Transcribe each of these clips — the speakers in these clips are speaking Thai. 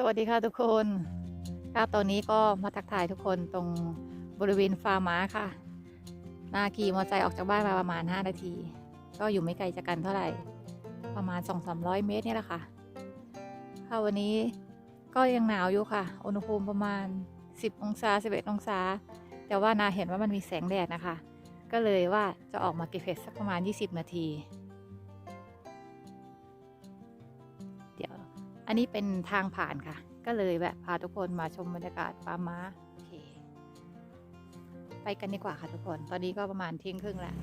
สวัสดีค่ะทุกคนค่ะตอนนี้ก็มาทักทายทุกคนตรงบริเวณฟาร์มม้าค่ะ นาขี่มอเตอร์ไซค์ออกจากบ้านมาประมาณ 5 นาที ก็อยู่ไม่ไกลจากกันเท่าไหร่ ประมาณ 2-300 เมตรนี่แหละค่ะ ค่ะวันนี้ก็ยังหนาวอยู่ค่ะ อุณหภูมิประมาณ 10 องศา 11 องศา แต่ว่านาเห็นว่ามันมีแสงแดดนะคะ ก็เลยว่าจะออกมาเก็บเห็ดสักประมาณ 20 นาที อันนี้เป็นทางผ่านค่ะ ก็เลยแบบพาทุกคนมาชมบรรยากาศฟาร์มม้าโอเค ไปกันดีกว่าค่ะทุกคน ตอนนี้ก็ประมาณเที่ยงครึ่งแล้ว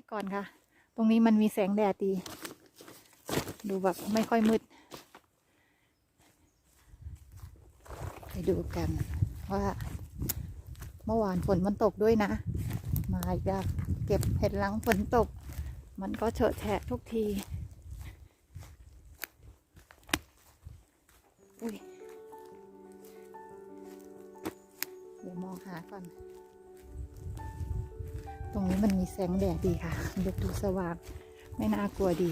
ี้ก่อนค่ะ ตรงนี้มันมีแสงแดดดี ดูแบบไม่ค่อยมืด ไปดูกันว่า เมื่อวานฝนมันตกด้วยนะ มาอีกแล้วเก็บเห็ดหลังฝนตก มันก็เฉอะแฉะทุกทีอุ้ยเดี๋ยวมองหาก่อน ตรงนี้มันมีแสงแดดดีค่ะดูดูสว่างไม่น่ากลัวดี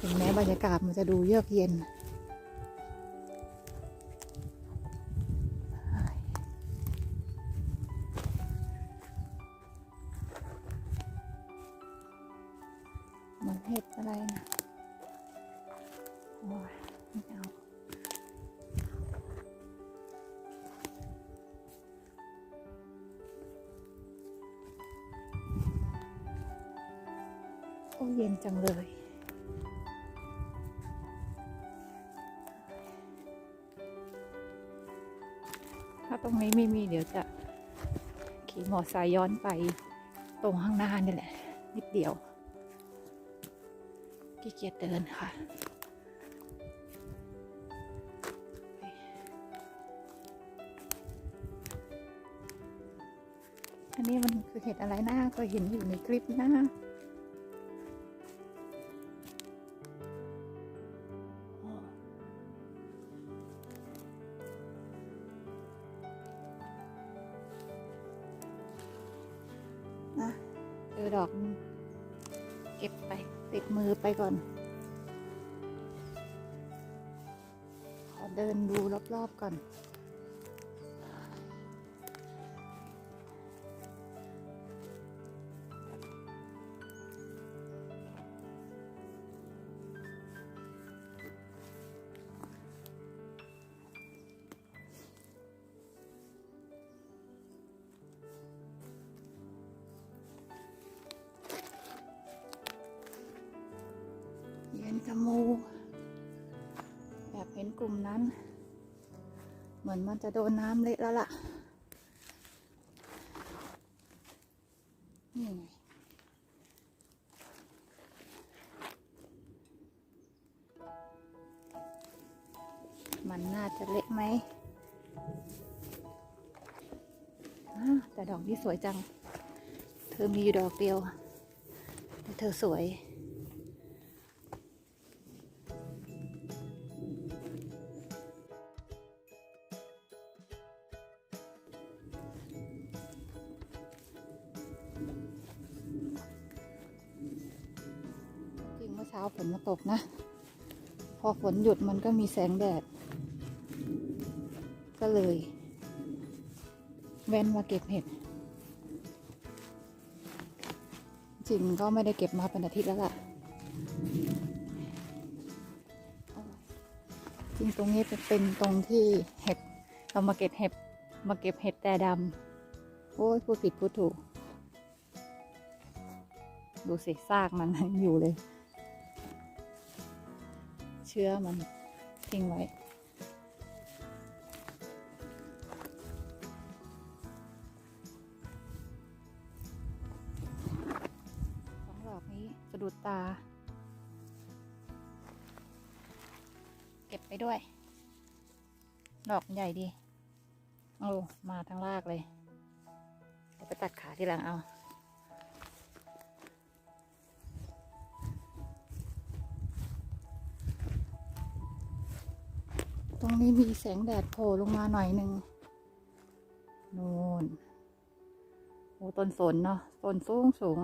ถึงแม้บรรยากาศมันจะดูเยือกเย็น มันเห็ดอะไรนะ โอ้ยไม่เอา เย็นจังเลย ถ้าตรงนี้ไม่มีเดี๋ยวจะขี่มอไซค์ย้อนไปตรงข้างหน้านี่แหละ นิดเดียวขี้เกียจเดินค่ะอันนี้มันคือเห็ดอะไรนะก็เห็นอยู่ในคลิปนะนะ ก็บไปติดมือไปก่อน ขอเดินดูรอบๆก่อน จมูก แบบเห็นกลุ่มนั้น เหมือนมันจะโดนน้ำเละแล้วล่ะ นี่ไงมันน่าจะเละไหม แต่ดอกนี้สวยจัง เธอมีอยู่ดอกเดียว แต่เธอสวย ตกนะ พอฝนหยุดมันก็มีแสงแดด ก็เลย แว่นมาเก็บเห็ด จริงก็ไม่ได้เก็บมาเป็นอาทิตย์แล้วล่ะ จริงตรงนี้เป็นตรงที่เห็ดเรามาเก็บเห็ดมาเก็บเห็ดแต่ดำโอ้ยพูดผิดพูดถูก ดูสิซากมันยังอยู่เลย ชื้อมันทิ้งไว้ สองดอกนี้สะดุดตา เก็บไปด้วย ดอกใหญ่ดี โอ้ มาทั้งรากเลย เดี๋ยวไปตัดขาทีหลังเอา ตรงนี้มีแสงแดดโผล่ลงมาหน่อยหนึ่งนูนโอ้ต้นสนเนาะต้นสูงสูง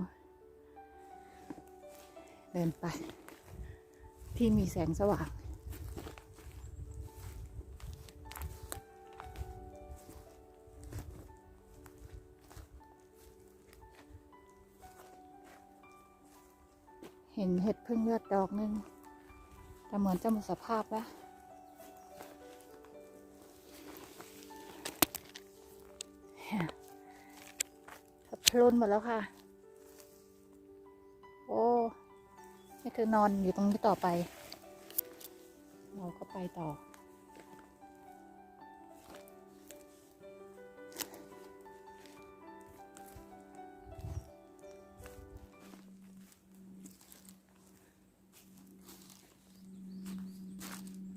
เดินไป ที่มีแสงสว่าง เห็นเห็ดพึ่งเลือดดอกหนึ่งแต่เหมือนจะหมดสภาพแล้ว ลุนหมดแล้วค่ะ โอ้ ให้เธอนอนอยู่ตรงนี้ต่อไป เราก็ไปต่อ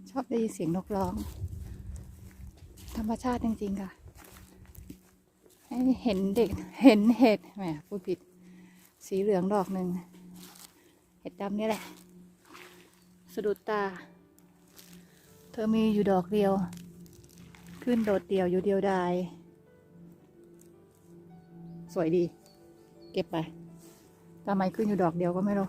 ชอบได้ยินเสียงนกร้อง ธรรมชาติจริง ๆ ค่ะ ให้เห็นเด็กเห็นเห็ดแหมพูดผิด สีเหลืองดอกหนึ่ง เห็ดดำนี่แหละ สะดุดตา เธอมีอยู่ดอกเดียว ขึ้นโดดเดี่ยวอยู่เดียวดาย สวยดี เก็บไปทำไมขึ้นอยู่ดอกเดียวก็ไม่รู้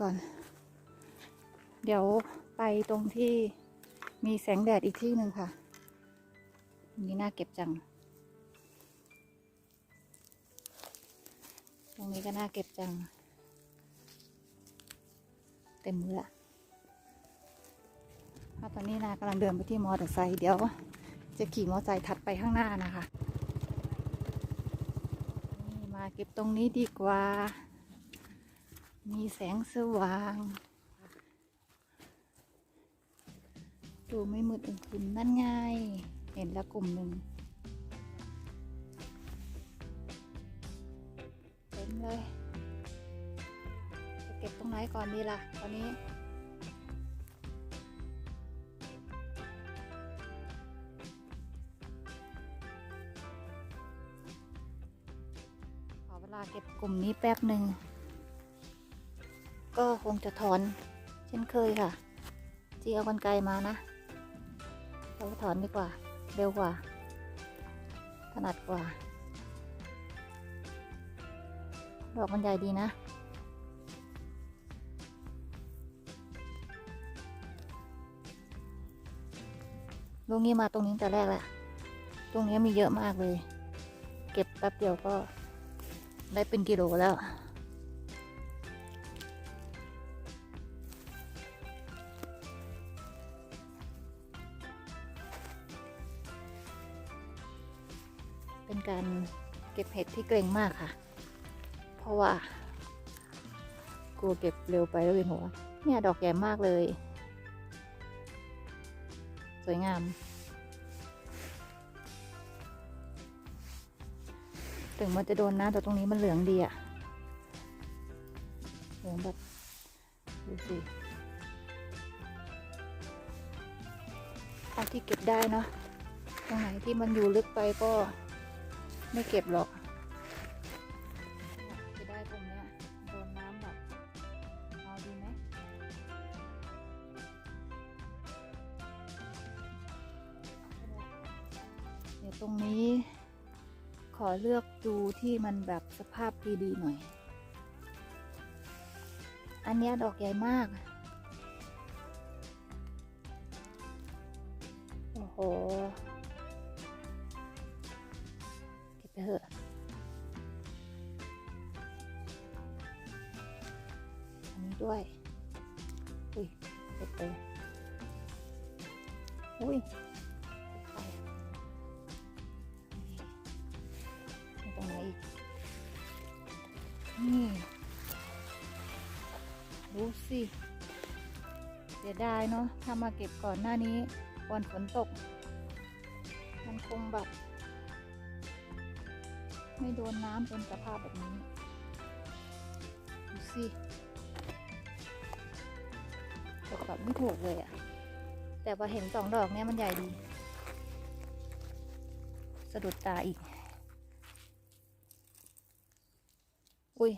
ก่อน เดี๋ยวไปตรงที่มีแสงแดดอีกที่หนึ่งค่ะนนี้น่าเก็บจัง ตรงนี้ก็น่าเก็บจัง เต็มมือละถ้าตอนนี้นากำลังเดินไปที่มอเตอร์ไซค์เดี๋ยว จะขี่มอเตอร์ไซค์ถัดไปข้างหน้านะคะ นี่มาเก็บตรงนี้ดีกว่า มีแสงสว่าง ดูไม่มืดอึมครึมนั่นไง เห็นล้วกลุ่มหนึ่งเต็มเลยจะเก็บตรงไหนก่อนดีล่ะ ตอนนี้ขอเวลาเก็บกลุ่มนี้แป๊บหนึ่ง คงจะถอนเช่นเคยค่ะ จีเอากันไกลมานะ เราถอนดีกว่า เร็วกว่า ถนัดกว่า ดอกมันใหญ่ดีนะลูกนี้มาตรงนี้แต่แรกแหละ ตรงนี้มีเยอะมากเลย เก็บแป๊บเดียวก็ได้เป็นกิโลแล้ว เป็นการเก็บเห็ดที่เกรงมากค่ะ เพราะว่า กลัวเก็บเร็วไปแล้วเวียนหัวเนี่ยดอกใหญ่มากเลย สวยงาม ถึงมันจะโดนน้ำแต่ตรงนี้มันเหลืองดีอะเหลืองแบบดูสิเอาที่เก็บได้เนาะ ตรงไหนที่มันอยู่ลึกไปก็ ไม่เก็บหรอกจะได้ตรงเนี้ยโดนน้ำแบบเอาดีไหมเดี๋ยวตรงนี้ ขอเลือกดูที่มันแบบสภาพดีๆหน่อย อันเนี้ยดอกใหญ่มาก โอ้โห ไปเถอะอันนี้ด้วย อุ้ยเด็ดเลยอุ้ยไปตรงไหนอีก นี่ดูสิเสียดายเนาะถ้ามาเก็บก่อนหน้านี้วันฝนตก มันคงแบบ ไม่โดนน้ำเป็นสภาพแบบนี้ ดูสิตกแบบไม่ถูกเลยอะแต่พอเห็นสองดอกเนี้ยมันใหญ่ดี สะดุดตาอีก อุ้ย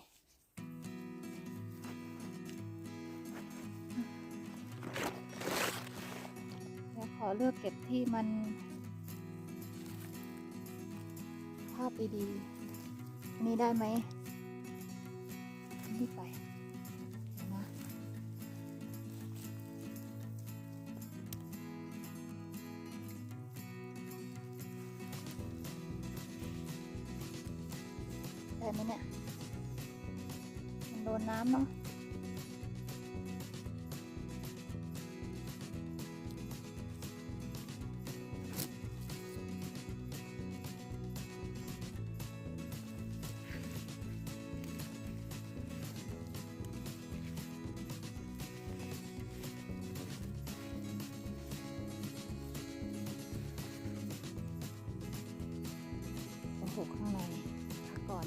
เดี๋ยวขอเลือกเก็บที่มัน ดีๆนี่ได้ไหมนี่ไปนะได้ไหมเนี่ยมันโดนน้ำเนาะ โหข้างพักก่อน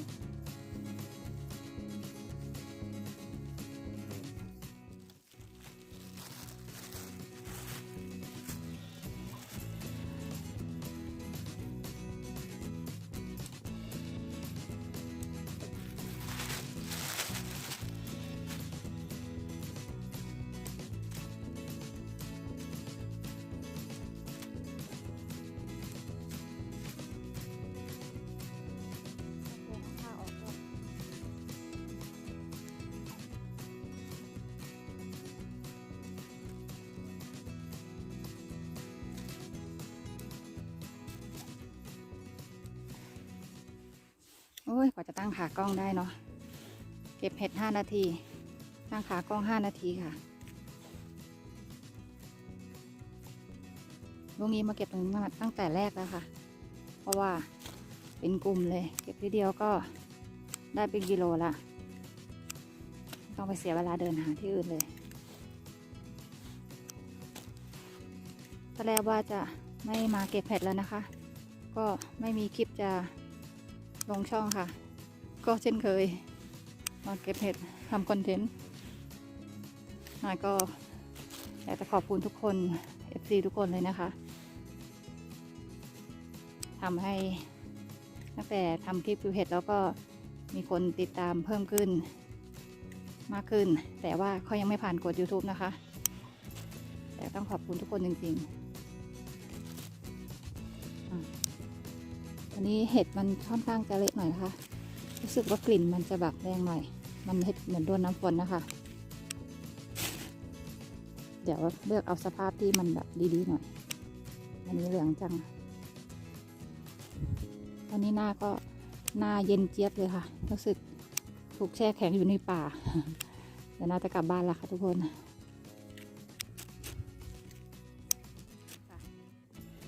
โอ้ยกว่าจะตั้งขากล้องได้เนาะเก็บเห็ดห้านาที ตั้งขากล้องห้านาทีค่ะลุงนี้มาเก็บตรงนี้มาตั้งแต่แรกแล้วค่ะ เพราะว่าเป็นกลุ่มเลย เก็บทีเดียวก็ได้เป็นกิโลละไม่ต้องไปเสียเวลาเดินหาที่อื่นเลยตอนแรกว่าจะไม่มาเก็บเห็ดแล้วนะคะ ก็ไม่มีคลิปจะ ลงช่องค่ะ ก็เช่นเคย มาเก็บเห็ดทำคอนเทนต์นายก็อยากจะขอบคุณทุกคน FC ทุกคนเลยนะคะทำให้ตั้งแต่ทำคลิปวิวเห็ดแล้วก็มีคนติดตามเพิ่มขึ้น มากขึ้น แต่ว่าเขายังไม่ผ่านกด YouTube นะคะ แต่ต้องขอบคุณทุกคนจริง ๆ อนนี้เห็ดมันค่อนข้างจะเละหน่อยนะคะ รู้สึกว่ากลิ่นมันจะแบบแรงหน่อย มันเห็ดเหมือนโดนน้ำฝนนะคะ เดี๋ยวเลือกเอาสภาพที่มันแบบดีๆหน่อย อันนี้เหลืองจัง ตอนนี้หน้าก็หน้าเย็นเจี๊ยบเลยค่ะ รู้สึกถูกแช่แข็งอยู่ในป่า เดี๋ยวน่าจะกลับบ้านแล้วค่ะทุกคน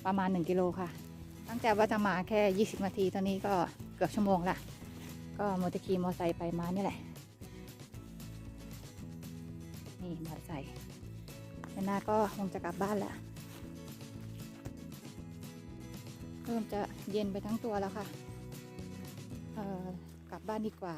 ประมาณ 1 กิโลค่ะ ตั้งแต่ว่าจะมาแค่ 20 นาที ตอนนี้ก็เกือบชั่วโมงละ ก็มอเตอร์คีมอไซค์ไปมานี่แหละ นี่มอเตอร์ไซค์เดี๋ยวหน้าก็คงจะกลับบ้านละเริ่มจะเย็นไปทั้งตัวแล้วค่ะ เออกลับบ้านดีกว่า